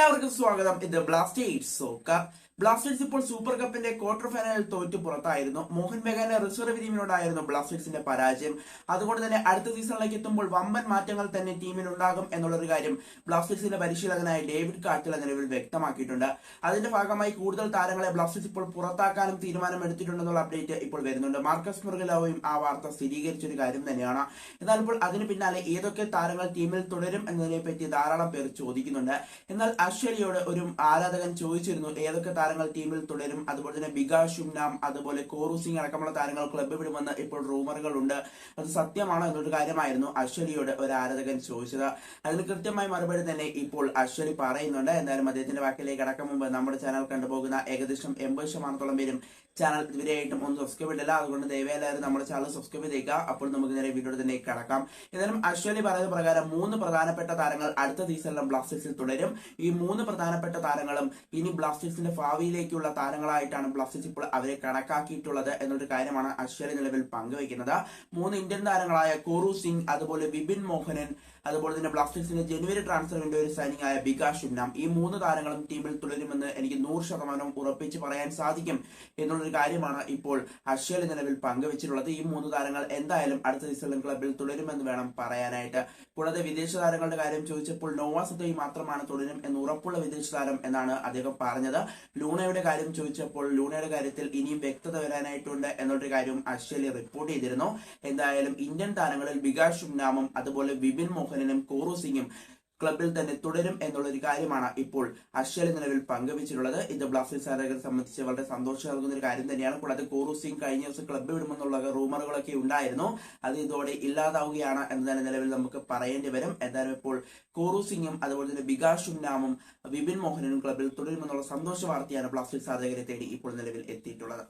എല്ലാവർക്കും സ്വാഗതം. ഇത് ബ്ലാസ്റ്റേഴ്സ് സോക്കർ. ബ്ലാസ്റ്റേഴ്സ് ഇപ്പോൾ സൂപ്പർ കപ്പിന്റെ ക്വാർട്ടർ ഫൈനലിൽ തോറ്റു പുറത്തായിരുന്നു. മോഹൻ ബഗാന്റെ റിസർവ് ടീമിനോടായിരുന്നു ബ്ലാസ്റ്റേഴ്സിന്റെ പരാജയം. അതുകൊണ്ട് തന്നെ അടുത്ത സീസണിലേക്ക് എത്തുമ്പോൾ വമ്പൻ മാറ്റങ്ങൾ തന്നെ ടീമിൽ ഉണ്ടാകും എന്നുള്ളൊരു കാര്യം ബ്ലാസ്റ്റേഴ്സിന്റെ പരിശീലകനായ ഡേവിഡ് കാറ്റില നിലവിൽ വ്യക്തമാക്കിയിട്ടുണ്ട്. അതിന്റെ ഭാഗമായി കൂടുതൽ താരങ്ങളെ ബ്ലാസ്റ്റേഴ്സ് ഇപ്പോൾ പുറത്താക്കാനും തീരുമാനമെടുത്തിട്ടുണ്ടെന്നുള്ള അപ്ഡേറ്റ് ഇപ്പോൾ വരുന്നുണ്ട്. മാർക്കസ് മുർഗലാവയും ആ വാർത്ത സ്ഥിരീകരിച്ചൊരു കാര്യം തന്നെയാണ്. എന്നാൽ ഇപ്പോൾ അതിന് പിന്നാലെ ഏതൊക്കെ താരങ്ങൾ ടീമിൽ തുടരും എന്നതിനെ പറ്റി ധാരാളം പേർ ചോദിക്കുന്നുണ്ട്. എന്നാൽ അശ്വരിയോട് ഒരു ആരാധകൻ ചോദിച്ചിരുന്നു ഏതൊക്കെ താരങ്ങൾ ടീമിൽ തുടരും. അതുപോലെ തന്നെ ഷുംനാം അതുപോലെ കോറു സിംഗ് അടക്കമുള്ള താരങ്ങൾ ക്ലബ്ബ് വിടുമെന്ന് ഇപ്പോൾ റൂമറുകളുണ്ട് അത് സത്യമാണോ എന്നൊരു കാര്യമായിരുന്നു അശ്വലിയോട് ഒരു ആരാധകൻ ചോദിച്ചത്. അതിന് കൃത്യമായ മറുപടി തന്നെ ഇപ്പോൾ അശ്വരി പറയുന്നുണ്ട്. എന്തായാലും അദ്ദേഹത്തിന്റെ വാക്കിലേക്ക് അടക്കം മുമ്പ് നമ്മുടെ ചാനൽ കണ്ടുപോകുന്ന ഏകദേശം എൺപത് ശതമാനത്തോളം പേരും ചാനൽ ഇതുവരെയായിട്ടും ഒന്ന് സബ്സ്ക്രൈബ് ചെയ്തില്ല അതുകൊണ്ട് എല്ലാവരും നമ്മുടെ ചാനൽ സബ്സ്ക്രൈബ് ചെയ്തേക്കുക. അപ്പോൾ നമുക്ക് നേരെ വീഡിയോ തന്നെ കടക്കാം. എന്നാലും അശ്വലി പറയുന്ന പ്രകാരം മൂന്ന് പ്രധാനപ്പെട്ട താരങ്ങൾ അടുത്ത സീസണിലും ബ്ലാസ്റ്റേഴ്സിൽ തുടരും. ഈ മൂന്ന് പ്രധാനപ്പെട്ട താരങ്ങളും ഇനി ബ്ലാസ്റ്റേഴ്സിന്റെ ഭാവിയിലേക്കുള്ള താരങ്ങളായിട്ടാണ് ബ്ലാസ്റ്റേഴ്സ് ഇപ്പോൾ അവരെ കണക്കാക്കിയിട്ടുള്ളത് എന്നൊരു കാര്യമാണ് അശ്വലി നിലവിൽ പങ്കുവയ്ക്കുന്നത്. മൂന്ന് ഇന്ത്യൻ താരങ്ങളായ കോറു സിംഗ് അതുപോലെ വിപിൻ മോഹനൻ അതുപോലെ തന്നെ ബ്ലാസ്റ്റേഴ്സിന്റെ ജനുവരി ട്രാൻസ്ഫർ ഒരു സൈനിങ് ആയ ബികാഷ് ഉന്നാം ഈ മൂന്ന് താരങ്ങളും ടീമിൽ തുടരുമെന്ന് എനിക്ക് നൂറ് ശതമാനം ഉറപ്പിച്ച് പറയാൻ സാധിക്കും എന്നുള്ളൊരു കാര്യമാണ് ഇപ്പോൾ അശ്വലി നിലവിൽ പങ്കുവച്ചിട്ടുള്ളത്. ഈ മൂന്ന് താരങ്ങൾ എന്തായാലും അടുത്ത സീസണിൽ ക്ലബിൽ തുടരുമെന്ന് വേണം പറയാനായിട്ട്. കൂടാതെ വിദേശ താരങ്ങളുടെ കാര്യം ചോദിച്ചപ്പോൾ നോവാസത്തോയി മാത്രമാണ് തുടരും എന്ന് ഉറപ്പുള്ള വിദേശ താരം എന്നാണ് അദ്ദേഹം പറഞ്ഞത്. ലൂണയുടെ കാര്യം ചോദിച്ചപ്പോൾ ലൂണയുടെ കാര്യത്തിൽ ഇനിയും വ്യക്തത വരാനായിട്ടുണ്ട് എന്നുള്ളൊരു കാര്യം അശ്വലി റിപ്പോർട്ട് ചെയ്തിരുന്നു. എന്തായാലും ഇന്ത്യൻ താരങ്ങളിൽ വികാഷും നാമം അതുപോലെ വിപിൻ മോഹനനും കോറു സിംഗും ക്ലബിൽ തന്നെ തുടരും എന്നുള്ള ഒരു കാര്യമാണ് ഇപ്പോൾ അശ്വലി നിലവിൽ പങ്കുവച്ചിട്ടുള്ളത്. ഇത് ബ്ലാസ്റ്റേഴ്സ് ആരാധകരെ സംബന്ധിച്ച് വളരെ സന്തോഷം നൽകുന്ന ഒരു കാര്യം തന്നെയാണ്. കൂടാതെ കോറു സിംഗ് കഴിഞ്ഞ ദിവസം ക്ലബ്ബ് വിടുമെന്നുള്ള റൂമറുകളൊക്കെ ഉണ്ടായിരുന്നു. അത് ഇതോടെ ഇല്ലാതാവുകയാണ് എന്ന് തന്നെ നിലവിൽ നമുക്ക് പറയേണ്ടി വരും. എന്തായാലും ഇപ്പോൾ കോറു സിംഗും അതുപോലെ തന്നെ ബികാഷും നാമും വിപിൻ മോഹനനും ക്ലബിൽ തുടരുമെന്നുള്ള സന്തോഷ വാർത്തയാണ് ബ്ലാസ്റ്റേഴ്സ് ആരാധകരെ തേടി ഇപ്പോൾ നിലവിൽ എത്തിയിട്ടുള്ളത്.